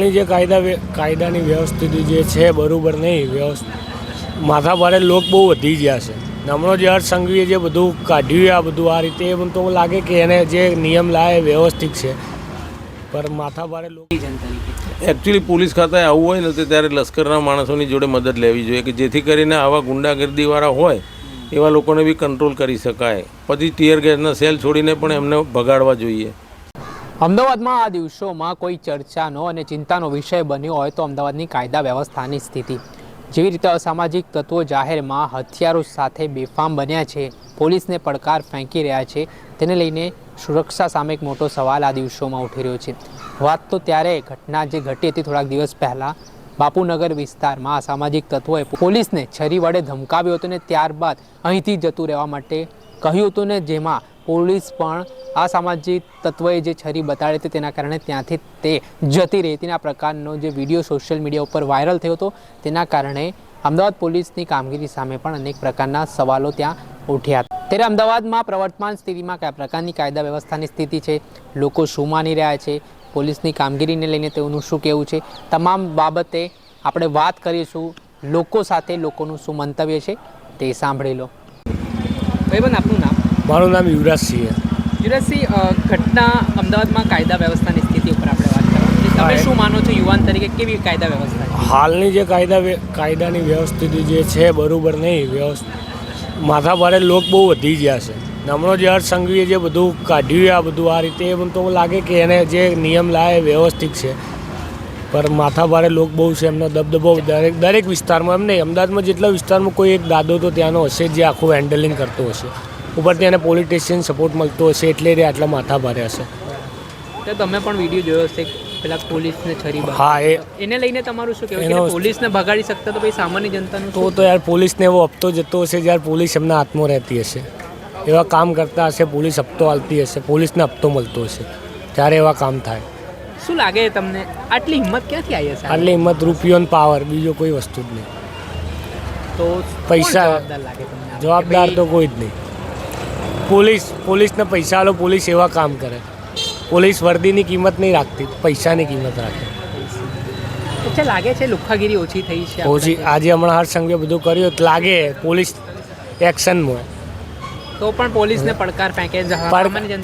ની જે કાયદા કાયદાની વ્યવસ્થિતિ જે છે બરાબર નહીં વ્યવસ્થિત માથા ભારે લોક બહુ વધી ગયા છે. હમણાં જે હર્ષ સંઘવીએ જે બધું કાઢ્યું આ બધું આ રીતે મને તો લાગે કે એને જે નિયમ લાવે એ વ્યવસ્થિત છે. પર માથા ભારે લોક એકચ્યુઅલી પોલીસ ખાતાએ આવું હોય ને તો ત્યારે લશ્કરના માણસોની જોડે મદદ લેવી જોઈએ કે જેથી કરીને આવા ગુંડાગર્દીવાળા હોય એવા લોકોને બી કંટ્રોલ કરી શકાય. પછી ટીયર ગેસના સેલ છોડીને પણ એમને ભગાડવા જોઈએ. અમદાવાદમાં આ દિવસોમાં કોઈ ચર્ચાનો અને ચિંતાનો વિષય બન્યો હોય તો અમદાવાદની કાયદા વ્યવસ્થાની સ્થિતિ. જેવી રીતે અસામાજિક તત્વો જાહેરમાં હથિયારો સાથે બેફામ બન્યા છે, પોલીસને પડકાર ફેંકી રહ્યા છે, તેને લઈને સુરક્ષા સામે એક મોટો સવાલ આ દિવસોમાં ઉઠી રહ્યો છે. વાત તો ત્યારે ઘટના જે ઘટી હતી થોડાક દિવસ પહેલાં, બાપુનગર વિસ્તારમાં અસામાજિક તત્વોએ પોલીસને છરી વડે ધમકાવ્યો હતો ને ત્યારબાદ અહીંથી જતું રહેવા માટે કહ્યું હતું ને જેમાં પોલીસ પણ આ સામાજિક તત્વએ જે છરી બતાડી હતી તેના કારણે ત્યાંથી તે જતી રહી આ પ્રકારનો જે વીડિયો સોશિયલ મીડિયા ઉપર વાયરલ થયો હતો, તેના કારણે અમદાવાદ પોલીસની કામગીરી સામે પણ અનેક પ્રકારના સવાલો ત્યાં ઉઠ્યા. હતા ત્યારે અમદાવાદમાં પ્રવર્તમાન સ્થિતિમાં કયા પ્રકારની કાયદા વ્યવસ્થાની સ્થિતિ છે, લોકો શું માની રહ્યા છે, પોલીસની કામગીરીને લઈને તેઓનું શું કહેવું છે, તમામ બાબતે આપણે વાત કરીશું લોકો સાથે લોકોનું શું મંતવ્ય છે તે સાંભળી લો. ભાઈબંધ, આપનું નામ? મારું નામ યુવરાજ સિંહ. યુવરાજસિંહ ઘટના અમદાવાદમાં કાયદા વ્યવસ્થાની સ્થિતિ ઉપર આપણે વાત કરવાની તમે શું માનો છો યુવાન તરીકે કેવી કાયદા વ્યવસ્થા હાલની જે કાયદા કાયદાની વ્યવસ્થિતિ જે છે બરાબર નહીં. વ્યવસ્થિત માથા ભારે લોક બહુ વધી ગયા છે. હમણાં જે હર્ષ સંઘવીએ જે બધું કાઢ્યું આ બધું આ રીતે મને તો લાગે કે એને જે નિયમ લાવે એ વ્યવસ્થિત છે. પર માથા ભારે લોક બહુ છે એમનો દબદબો દરેક દરેક વિસ્તારમાં એમ નહીં. અમદાવાદમાં જેટલા વિસ્તારમાં કોઈ એક દાદો તો ત્યાંનો હશે જ જે આખું હેન્ડલિંગ કરતો હશે. ઉપરથી એને પોલિટિશિયન સપોર્ટ મળતો હશે એટલે એ આટલા માથા ભારે હશે. તો તમે પણ વીડિયો જોયો હશે પેલા પોલીસને છરી હા એ એને લઈને તમારું શું કહેવું કે પોલીસને ભગાડી શકતા તો ભાઈ સામાન્ય જનતાનું તો તો યાર પોલીસને એવો હપ્તો જતો હશે જ્યારે પોલીસ એમના હાથમાં રહેતી હશે. એવા કામ કરતા હશે પોલીસ હપ્તો આલતી હશે પોલીસને હપ્તો મળતો હશે. ત્યારે એવા કામ થાય. શું લાગે તમને? આટલી હિંમત ક્યાંથી આવી હશે? આટલી હિંમત રૂપિયો પાવર બીજો કોઈ વસ્તુ જ નહીં. તો પૈસા- જવાબદાર તો કોઈ જ નહીં. પોલીસ પોલીસને પૈસા આલો પોલીસ એવા કામ કરે. પોલીસ વર્દીની કિંમત નહીં રાખતી પૈસાની કિંમત રાખે. અચ્છા લાગે છે લુખ્ખાગીરી ઓછી થઈ છે ઓછી આજે હમણાં હર સંઘે બધું કર્યું લાગે પોલીસ એક્શનમાં તો પણ પોલીસને પડકાર ફેંકે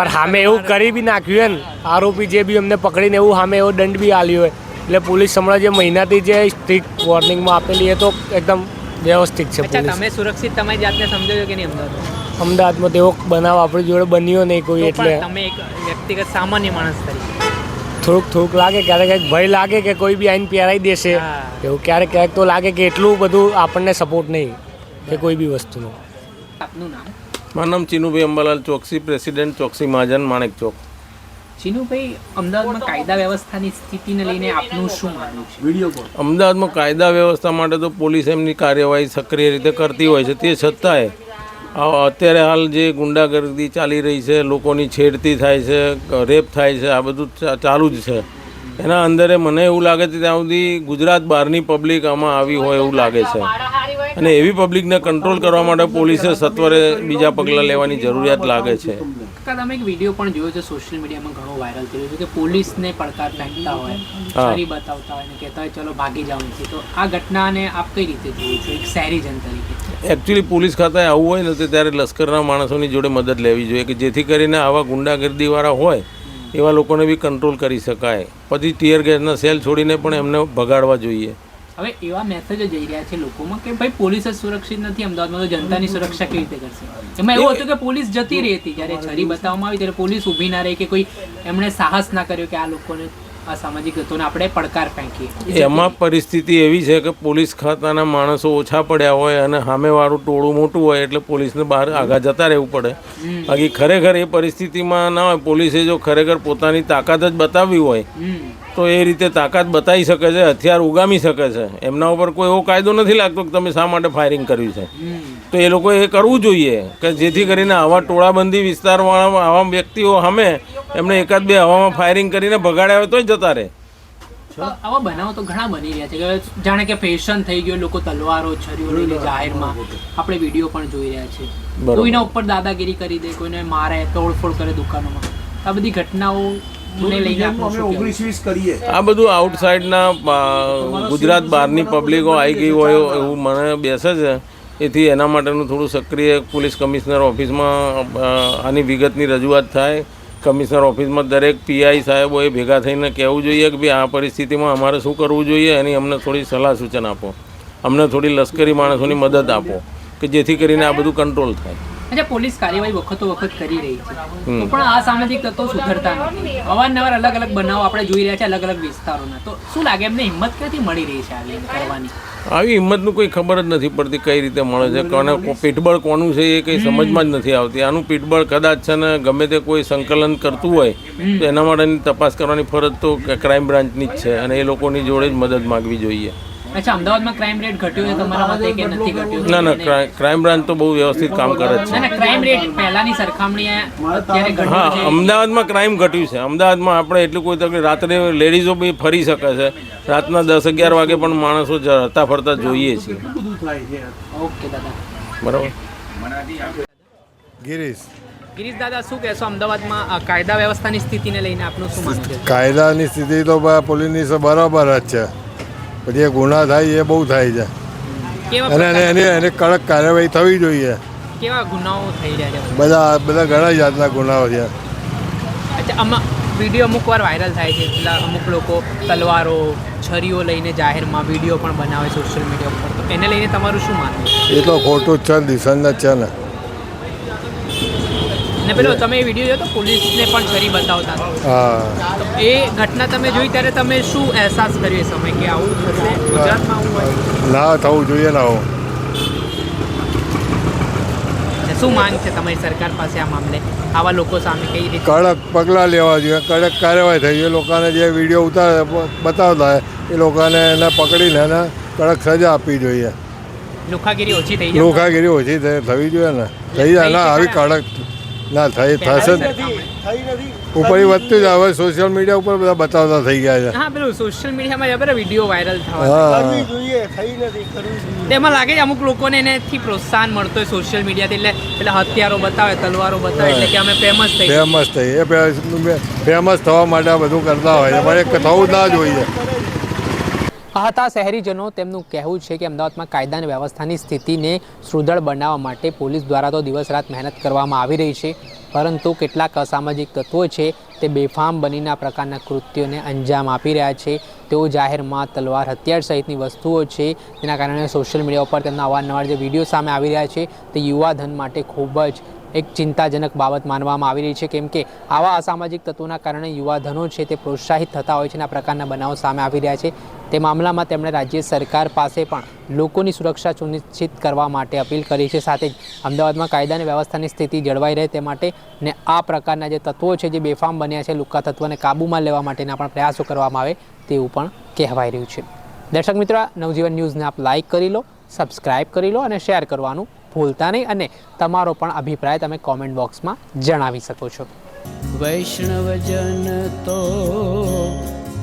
પર સામે એવું કરી બી નાખ્યું ને આરોપી જે બી અમને પકડીને એવું સામે એવો દંડ બી આલ્યો હોય. એટલે પોલીસ હમણાં જે મહિનાથી જે સ્ટ્રિક્ટ વોર્નિંગમાં આપેલી એ તો એકદમ વ્યવસ્થિત છે તમે સુરક્ષિત તમે જાતને સમજો છો કે નહીં અમદાવાદ અમદાવાદમાં તેવો બનાવ આપણી જોડે બન્યો નહીં કોઈ એટલે. તમે એક વ્યક્તિગત સામાન્ય માણસ તરીકે. થોડુંક થોડુંક લાગે ક્યારેક ક્યારેક ભય લાગે કે કોઈ બી આઈને પહેરાઈ દેશે. એવું ક્યારેક ક્યારેક તો લાગે કે એટલું બધું આપણને સપોર્ટ નહીં કે કોઈ બી વસ્તુનો. આપનું નામ? મારું નામ ચીનુભાઈ અંબાલાલ ચોકસી પ્રેસિડેન્ટ ચોકસી મહાજન માણેક ચોક. ચીનુભાઈ અમદાવાદમાં કાયદા વ્યવસ્થાની સ્થિતિને લઈને આપનું શું માનવું છે? વીડિયો અમદાવાદમાં કાયદા વ્યવસ્થા માટે તો પોલીસ એમની કાર્યવાહી સક્રિય રીતે કરતી હોય છે. તે છતાંય અત્યારે હાલ જે ગુંડાગર્દી ચાલી રહી છે લોકોની છેડતી થાય છે રેપ થાય છે આ બધું ચાલુ જ છે. એના અંદરે મને એવું લાગે છે ત્યાં સુધી ગુજરાત બહારની પબ્લિક આમાં આવી હોય એવું લાગે છે. અને એવી પબ્લિકને કંટ્રોલ કરવા માટે પોલીસે સત્વરે બીજા પગલાં લેવાની જરૂરિયાત લાગે છે. તમે એક વીડિયો પણ જોયો છે સોશિયલ મીડિયામાં ઘણો વાયરલ થયો છે કે પોલીસને પડકાર ફેંકતા હોય હા. બતાવતા હોય ને કહેતા હોય ચલો ભાગી જાઓ છે તો આ ઘટનાને આપ કઈ રીતે જોયું છો એક શહેરીજન તરીકે? એકચ્યુઅલી પોલીસ ખાતાએ આવું હોય ને, તો ત્યારે લશ્કરના માણસોની જોડે મદદ લેવી જોઈએ કે જેથી કરીને આવા ગુંડાગર્દીવાળા હોય, એવા લોકોને બી કંટ્રોલ કરી શકાય. પછી ટીયર ગેસના સેલ છોડીને પણ એમને ભગાડવા જોઈએ. હવે એવા મેસેજો જઈ રહ્યા છે લોકોમાં કે ભાઈ, પોલીસ જ સુરક્ષિત નથી, અમદાવાદમાં તો જનતાની સુરક્ષા કેવી રીતે કરશે? એમાં એવું હતું કે પોલીસ જતી રહી હતી જ્યારે છરી બતાવવામાં આવી, ત્યારે પોલીસ ઊભી ના રહી કે કોઈ એમણે સાહસ ના કર્યો કે આ લોકોને અસામાજિક તત્વોને આપણે પડકાર ફેંકીએ. એમાં પરિસ્થિતિ એવી છે કે પોલીસ ખાતાના માણસો ઓછા પડ્યા હોય અને સામેવાળું ટોળું મોટું હોય એટલે પોલીસને બહાર આગા જતા રહેવું પડે. બાકી ખરેખર એ પરિસ્થિતિમાં ના હોય પોલીસે જો ખરેખર પોતાની તાકાત જ બતાવવી હોય તો એ રીતે તાકાત બતાવી શકે છે હથિયાર ઉગામી શકે છે. એમના ઉપર કોઈ એવો કાયદો નથી લાગતો કે તમે શા માટે ફાયરિંગ કર્યું છે. તો એ લોકોએ એ કરવું જોઈએ કે જેથી કરીને આવા ટોળાબંધી વિસ્તારવાળા આવા વ્યક્તિઓ સામે એમને એકાદ બે હવામાં ફાયરિંગ કરીને ભગાડ્યા હોય તોય જતા રહે. આવા બનાવો તો ઘણા બની રહ્યા છે. કે જાણે કે ફેશન થઈ ગયો લોકો તલવારો છરીઓ લઈને જાહેરમાં આપણે વીડિયો પણ જોઈ રહ્યા છે. કોઈના ઉપર દાદાગીરી કરી દે કોઈને મારે તોડફોડ કરે દુકાનોમાં. આ બધી ઘટનાઓ? આ બધું આઉટસાઇડના ગુજરાત બહારની પબ્લિકો આવી ગઈ હોય એવું મને બેસે છે. એથી એના માટેનું થોડું સક્રિય પોલીસ કમિશનર ઓફિસમાં આની વિગતની રજૂઆત થાય. કમિશનર ઓફિસમાં દરેક પીઆઈ સાહેબોએ ભેગા થઈને કહેવું જોઈએ કે ભાઈ આ પરિસ્થિતિમાં અમારે શું કરવું જોઈએ એની અમને થોડી સલાહ સૂચન આપો. અમને થોડી લશ્કરી માણસોની મદદ આપો કે જેથી કરીને આ બધું કંટ્રોલ થાય. અચ્છા પોલીસ કાર્યવાહી વખતો વખત કરી રહી છે. તો પણ આ સામાજિક તત્વો સુધરતા નથી. અવારનવાર અલગ અલગ બનાવો આપણે જોઈ રહ્યા છે અલગ અલગ વિસ્તારોના. તો શું લાગે એમને હિંમત ક્યાંથી મળી રહી છે આવી કરવાની? આવી હિંમતનું કોઈ ખબર જ નથી પડતી કઈ રીતે મળે છે. કોને કે પીઠબળ કોનું છે એ કંઈ સમજમાં જ નથી આવતી. આનું પીઠબળ કદાચ છે ને ગમે તે કોઈ સંકલન કરતું હોય તો એના માટેની તપાસ કરવાની ફરજ તો ક્રાઇમ બ્રાન્ચની જ છે અને એ લોકોની જોડે જ મદદ માગવી જોઈએ. અચ્છા અમદાવાદમાં ક્રાઇમ રેટ ઘટ્યો છે તમારા મતે કે નથી ઘટ્યો? ના ના ક્રાઇ- ક્રાઇમ બ્રાન્ચ તો બહુ વ્યવસ્થિત કામ કરે છે. ના ક્રાઇમ રેટ પહેલાની સરખામણીએ અત્યારે ઘટ્યો હા અમદાવાદમાં ક્રાઇમ ઘટ્યું છે. અમદાવાદમાં આપણે એટલું કોઈ તકલીફ રાત્રે લેડીઝો બી ફરી શકે છે. રાતના દસ અગિયાર વાગે પણ માણસો હરતા ફરતા જોઈએ છીએ. ઓકે દાદા. બરાબર? ગિરીશ. ગિરીશ દાદા શું કહેશો? અમદાવાદમાં કાયદા વ્યવસ્થાની સ્થિતિને લઈને આપનું શું માનવું કાયદાની સ્થિતિ તો પોલીસની બરાબર જ છે. પછી એ ગુના થાય એ બહુ થાય છે. અને એને એની કડક કાર્યવાહી થવી જોઈએ. કેવા ગુનાઓ થઈ રહ્યા છે? બધા બધા ઘણા જાતના ગુનાઓ છે. અચ્છા આમાં વીડિયો અમુક વાર વાયરલ થાય છે. પેલા અમુક લોકો તલવારો છરીઓ લઈને જાહેરમાં વીડિયો પણ બનાવે સોશિયલ મીડિયા ઉપર. તો એને લઈને તમારું શું માનવું? એ તો ખોટું જ છે દિશાના છે ને. ને પેલો તમે એ વીડિયો જોયો તો પોલીસને પણ છરી બતાવતા હતા. હા. તો એ ઘટના તમે જોઈ ત્યારે તમે શું અહેસાસ કર્યો એ સમય કે આવું થશે? ગુજરાતમાં આવું હોય? ના થવું જોઈએ ના આવું શું માંગ છે તમારી સરકાર પાસે આ મામલે? આવા લોકો સામે કઈ રીતે? કડક પગલાં લેવા જોઈએ. કડક કાર્યવાહી થઈ જોઈએ. લોકોને જે વીડિયો ઉતારે બતાવતા હોય એ લોકોને એને પકડીને એને કડક સજા આપવી જોઈએ. લુખાગીરી ઓછી થઈ જાય ઓછી થઈ- થવી જોઈએ ને. થઈ જાય ના આવી કડક ના થઈ થશે ઉપરી વધતું જ હવે સોશિયલ મીડિયા ઉપર બધા બતાવતા થઈ ગયા છે. હા પેલું સોશિયલ મીડિયામાં જબર વીડિયો વાયરલ થવા તેમાં લાગે છે અમુક લોકોને એનાથી પ્રોત્સાહન મળતો હોય સોશિયલ મીડિયાથી એટલે પેલા હથિયારો બતાવે તલવારો બતાવે એટલે કે અમે ફેમસ થઈ ફેમસ થઈ એ ફેમસ થવા માટે આ બધું કરતા હોય અમારે થવું ના જોઈએ. આ હતા શહેરીજનો તેમનું કહેવું છે કે અમદાવાદમાં કાયદા અને વ્યવસ્થાની સ્થિતિને સુદૃઢ બનાવવા માટે પોલીસ દ્વારા તો દિવસ રાત મહેનત કરવામાં આવી રહી છે. પરંતુ કેટલાક અસામાજિક તત્વો છે તે બેફામ બનીને આ પ્રકારના કૃત્યોને અંજામ આપી રહ્યા છે. તેઓ જાહેરમાં તલવાર હથિયાર સહિતની વસ્તુઓ છે. તેના કારણે સોશિયલ મીડિયા ઉપર તેમના અવારનવાર જે વીડિયો સામે આવી રહ્યા છે તે યુવાધન માટે ખૂબ જ એક ચિંતાજનક બાબત માનવામાં આવી રહી છે. કેમ કે આવા અસામાજિક તત્વોના કારણે યુવાધનો છે તે પ્રોત્સાહિત થતા હોય છે અને આ પ્રકારના બનાવો સામે આવી રહ્યા છે. તે મામલામાં તેમણે રાજ્ય સરકાર પાસે પણ લોકોની સુરક્ષા સુનિશ્ચિત કરવા માટે અપીલ કરી છે. સાથે જ અમદાવાદમાં કાયદા અને વ્યવસ્થાની સ્થિતિ જળવાઈ રહે તે માટે ને આ પ્રકારના જે તત્વો છે, જે બેફામ બન્યા છે લુક્કા તત્વોને કાબૂમાં લેવા માટેના પણ પ્રયાસો કરવામાં આવે તેવું પણ કહેવાઈ રહ્યું છે. દર્શક મિત્રો, નવજીવન ન્યૂઝને આપ લાઇક કરી લો, સબસ્ક્રાઇબ કરી લો અને શેર કરવાનું ભૂલતા નહીં અને તમારો પણ અભિપ્રાય તમે કોમેન્ટ બોક્સમાં જણાવી શકો છો. વૈષ્ણવજન તો